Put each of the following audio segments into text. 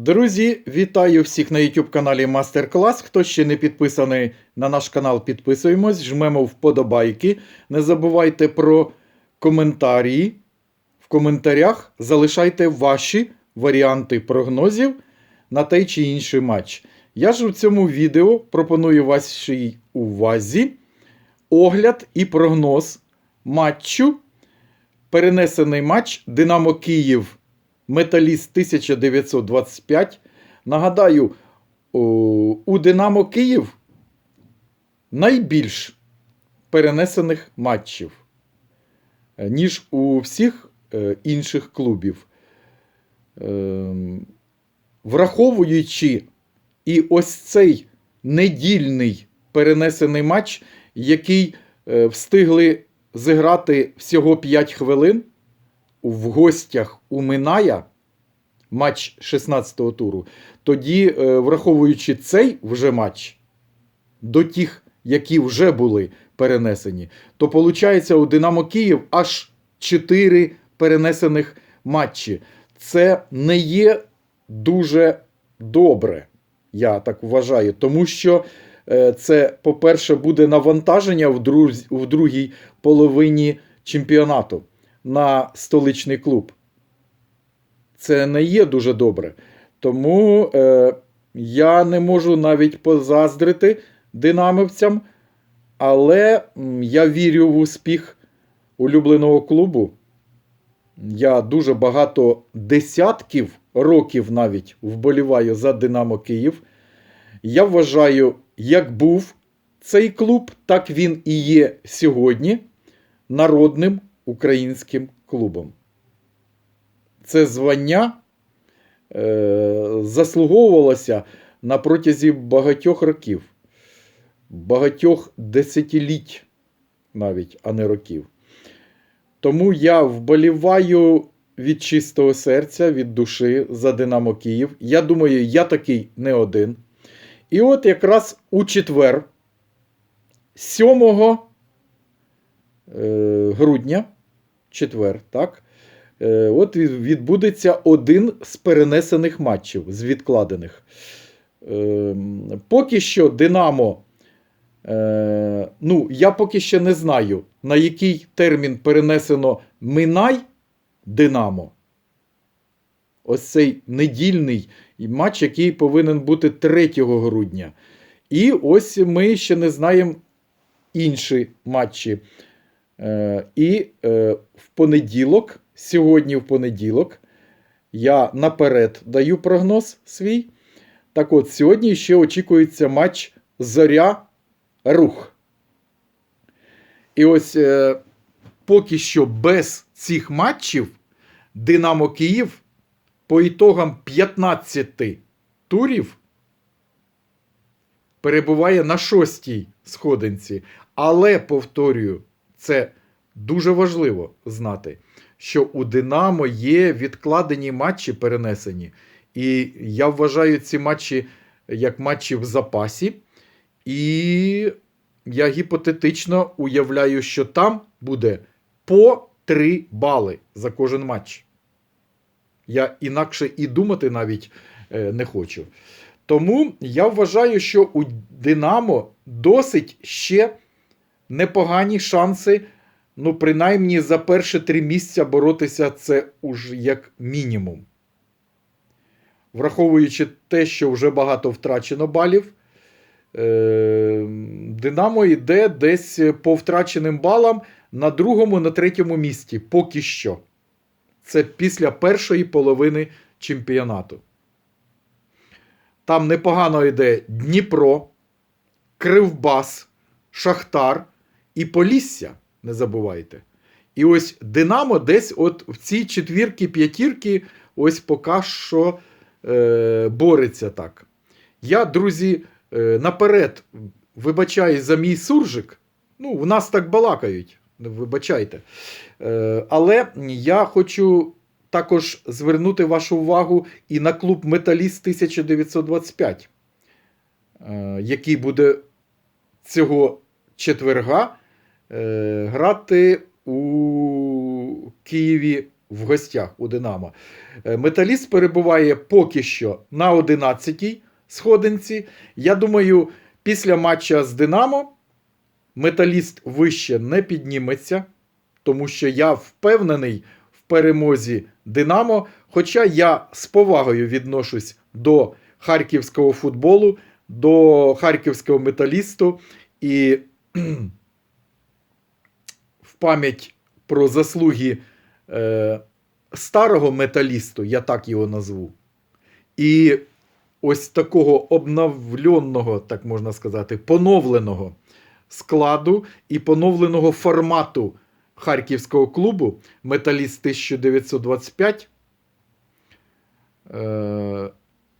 Друзі, вітаю всіх на YouTube каналі Мастер Клас. Хто ще не підписаний на наш канал, підписуємось, жмемо вподобайки. Не забувайте про коментарі. В коментарях залишайте ваші варіанти прогнозів на той чи інший матч. Я ж у цьому відео пропоную вашій увазі огляд і прогноз матчу. Перенесений матч Динамо Київ Металіст 1925. Нагадаю, у Динамо Київ найбільш перенесених матчів, е, ніж у всіх е, інших клубів. Ем, Враховуючи і ось цей недільний перенесений матч, який е, встигли зіграти всього 5 хвилин в гостях у Миная матч 16-го туру, тоді, е, враховуючи цей вже матч до тих, які вже були перенесені, то виходить у Динамо Київ аж 4 перенесених матчі. Це не є дуже добре, я так вважаю, тому що е, це, по-перше, буде навантаження в, другій половині чемпіонату на столичний клуб. Це не є дуже добре. Тому е, я не можу навіть позаздрити динамівцям, але я вірю в успіх улюбленого клубу. Я дуже багато десятків років навіть вболіваю за Динамо Київ. Я вважаю, як був цей клуб, так він і є сьогодні народним українським клубом. Це звання е, заслуговувалося на протязі багатьох років, багатьох десятиліть навіть, а не років. Тому я вболіваю від чистого серця, від душі за Динамо Київ. Я думаю, я такий не один. І от якраз у четвер, 7 е, грудня, четвер, так, е, от відбудеться один з перенесених матчів, з відкладених. Е, поки що Динамо. Е, ну, я поки ще не знаю, на який термін перенесено Минай Динамо. Ось цей недільний матч, який повинен бути 3 грудня. І ось ми ще не знаємо інші матчі. Е, і е, в понеділок, сьогодні в понеділок, я наперед даю прогноз свій. Так от, сьогодні ще очікується матч Зоря Рух. І ось е, поки що без цих матчів Динамо Київ по ітогам 15 турів перебуває на шостій сходинці. Але, повторюю, це дуже важливо знати, що у Динамо є відкладені матчі перенесені. І я вважаю ці матчі як матчі в запасі. І я гіпотетично уявляю, що там буде по 3 бали за кожен матч. Я інакше і думати навіть е, не хочу. Тому я вважаю, що у Динамо досить ще непогані шанси, ну, принаймні за перші три місця боротися це уж як мінімум. Враховуючи те, що вже багато втрачено балів, е, Динамо йде десь по втраченим балам на другому, на третьому місці. Поки що. Це після першої половини чемпіонату. Там непогано йде Дніпро, Кривбас, Шахтар і Полісся. Не забувайте. І ось Динамо десь от в цій четвірки, п'ятірки, ось поки що е, бореться так. Я, друзі, е, наперед вибачаю за мій суржик. Ну, в нас так балакають. Вибачайте. Е, але я хочу також звернути вашу увагу і на клуб Металіст 1925, е, який буде цього четверга грати у Києві в гостях у Динамо. Е, Металіст перебуває поки що на 11-й сходинці. Я думаю, після матча з Динамо Металіст вище не підніметься, тому що я впевнений в перемозі Динамо. Хоча я з повагою відношусь до харківського футболу, до харківського металісту і пам'ять про заслуги е, старого металісту, я так його назву. І ось такого обновленого, так можна сказати, поновленого складу і поновленого формату харківського клубу Металіст 1925. Е,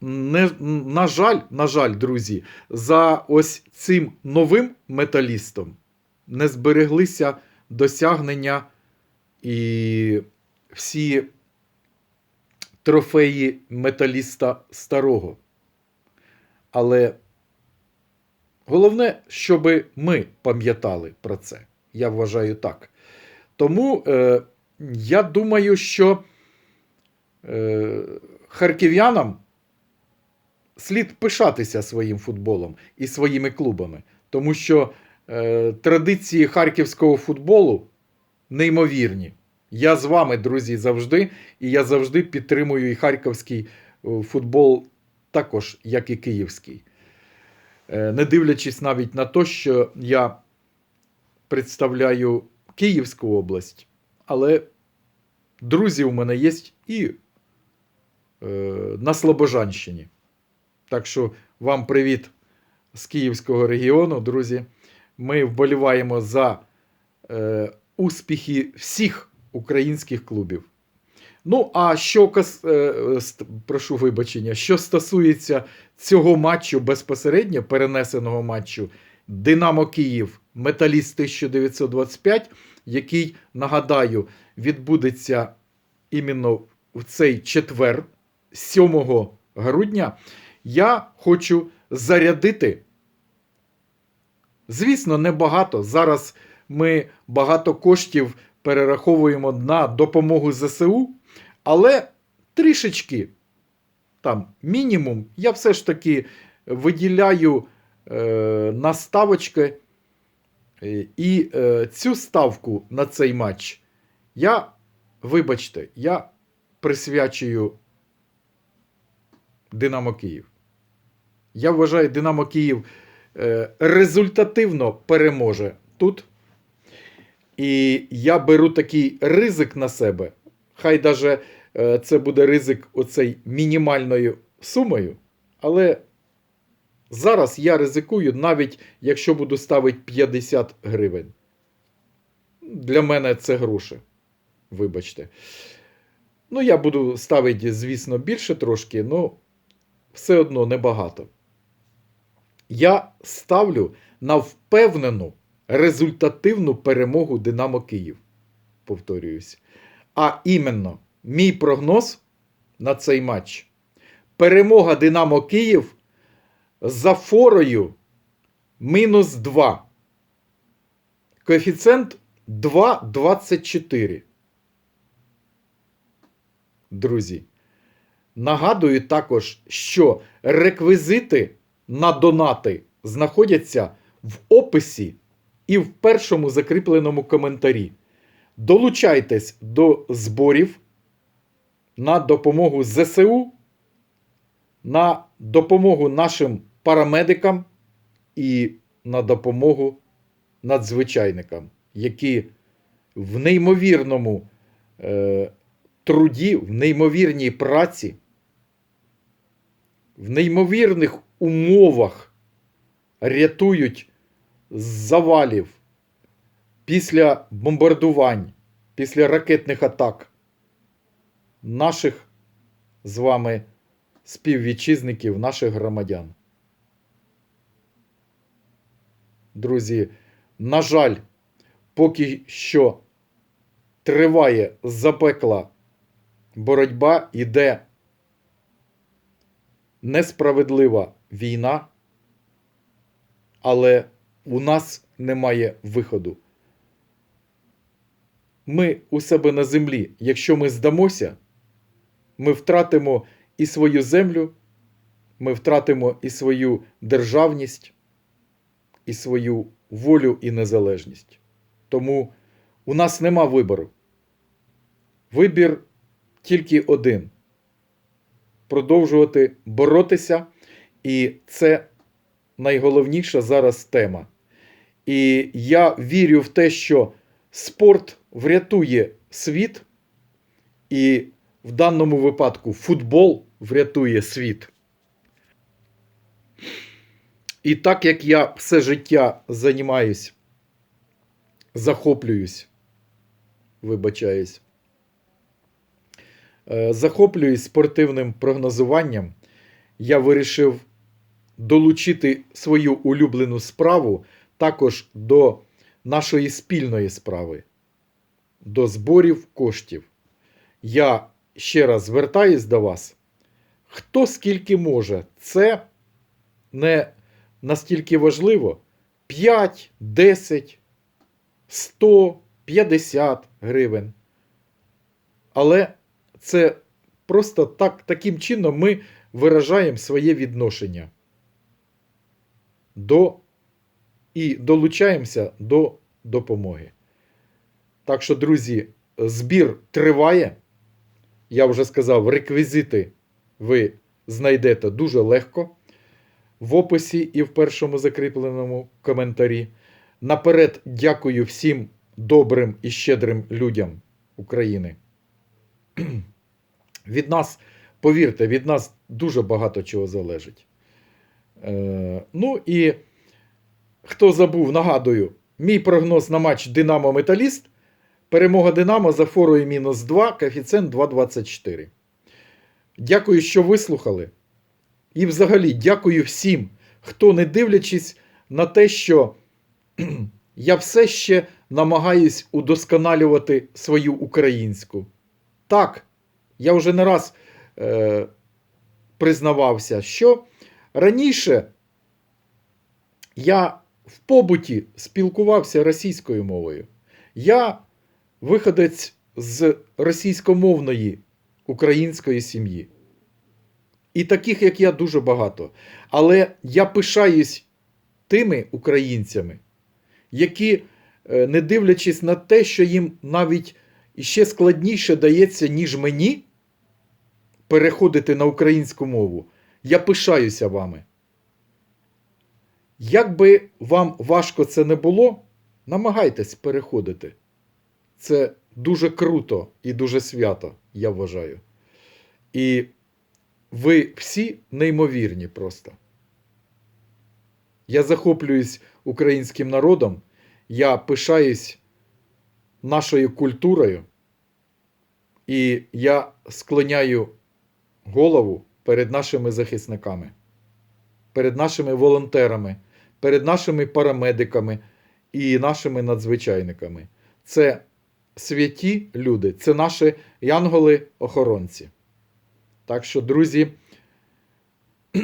не, на жаль, на жаль, друзі, за ось цим новим металістом не збереглися досягнення і всі трофеї металіста старого. Але головне, щоб ми пам'ятали про це. Я вважаю так. Тому е, я думаю, що е, харків'янам слід пишатися своїм футболом і своїми клубами, тому що традиції харківського футболу неймовірні. Я з вами, друзі, завжди, і я завжди підтримую і харківський е, футбол також, як і київський. Е, Не дивлячись навіть на те, що я представляю Київську область, але друзі у мене є і е, на Слобожанщині. Так що вам привіт з Київського регіону, друзі. Ми вболіваємо за е, успіхи всіх українських клубів. Ну, а що е, прошу вибачення, що стосується цього матчу безпосередньо перенесеного матчу Динамо Київ Металіст 1925, який, нагадаю, відбудеться іменно в цей четвер, 7 грудня, я хочу зарядити. Звісно, небагато. Зараз ми багато коштів перераховуємо на допомогу ЗСУ, але трішечки, там, мінімум, я все ж таки виділяю е, на ставочки. Е, І е, цю ставку на цей матч я, вибачте, я присвячую Динамо Київ. Я вважаю, Динамо Київ результативно переможе тут. І я беру такий ризик на себе. Хай даже е, це буде ризик оцей мінімальною сумою. Але зараз я ризикую, навіть якщо буду ставити 50 гривень. Для мене це гроші. Вибачте. Ну, я буду ставити, звісно, більше трошки, але все одно небагато. Я ставлю на впевнену результативну перемогу Динамо Київ. Повторююсь. А іменно, мій прогноз на цей матч. Перемога Динамо Київ за форою мінус 2. Коефіцієнт 2,24. Друзі. Нагадую також, що реквізити на донати знаходяться в описі і в першому закріпленому коментарі. Долучайтесь до зборів на допомогу ЗСУ, на допомогу нашим парамедикам і на допомогу надзвичайникам, які в неймовірному е, труді, в неймовірній праці, в неймовірних умовах рятують з завалів після бомбардувань, після ракетних атак наших з вами співвітчизників, наших громадян. Друзі, на жаль, поки що триває запекла боротьба, іде несправедлива війна, але у нас немає виходу. ми у себе на землі, якщо ми здамося, ми втратимо і свою землю, ми втратимо і свою державність, і свою волю і незалежність. Тому у нас нема вибору. Вибір тільки один продовжувати боротися, і це найголовніша зараз тема. І я вірю в те, що спорт врятує світ, і в даному випадку футбол врятує світ. І так як я все життя займаюсь, захоплююсь, вибачаюсь, е, захоплююсь спортивним прогнозуванням, я вирішив долучити свою улюблену справу також до нашої спільної справи, до зборів коштів. Я ще раз звертаюсь до вас. Хто скільки може, це не настільки важливо. 5, 10, 100, 50 гривень. Але це просто так, таким чином ми виражаємо своє відношення до і долучаємося до допомоги. Так що, друзі, збір триває. Я вже сказав, реквізити ви знайдете дуже легко в описі і в першому закріпленому коментарі. Наперед дякую всім добрим і щедрим людям України. Від нас, повірте, від нас дуже багато чого залежить. Е, ну і хто забув, нагадую, мій прогноз на матч Динамо Металіст. Перемога Динамо за форою мінус 2, коефіцієнт 2,24. Дякую, що вислухали. І взагалі дякую всім, хто, не дивлячись на те, що я все ще намагаюсь удосконалювати свою українську. Так, я вже не раз е, признавався, що раніше я в побуті спілкувався російською мовою. Я виходець з російськомовної української сім'ї. І таких, як я, дуже багато. Але я пишаюсь тими українцями, які, е, не дивлячись на те, що їм навіть ще складніше дається, ніж мені, переходити на українську мову, я пишаюся вами. Як би вам важко це не було, намагайтесь переходити. Це дуже круто і дуже свято, я вважаю. І ви всі неймовірні просто. Я захоплююсь українським народом, я пишаюсь нашою культурою, і я склоняю голову перед нашими захисниками, перед нашими волонтерами, перед нашими парамедиками і нашими надзвичайниками. Це святі люди, це наші янголи-охоронці. Так що, друзі,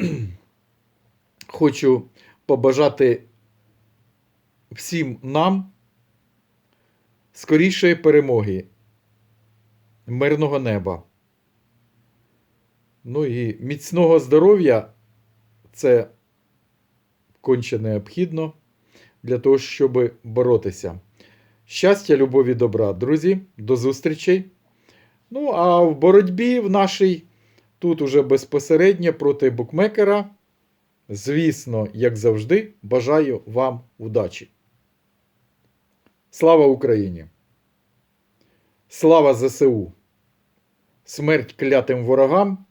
хочу побажати всім нам скорішої перемоги, мирного неба. Ну і міцного здоров'я це конче необхідно для того, щоб боротися. Щастя, любові, добра, друзі, до зустрічей. Ну, а в боротьбі в нашій тут уже безпосередньо проти букмекера. Звісно, як завжди, бажаю вам удачі. Слава Україні! Слава ЗСУ! Смерть клятим ворогам.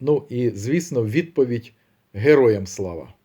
Ну і, звісно, відповідь Героям слава!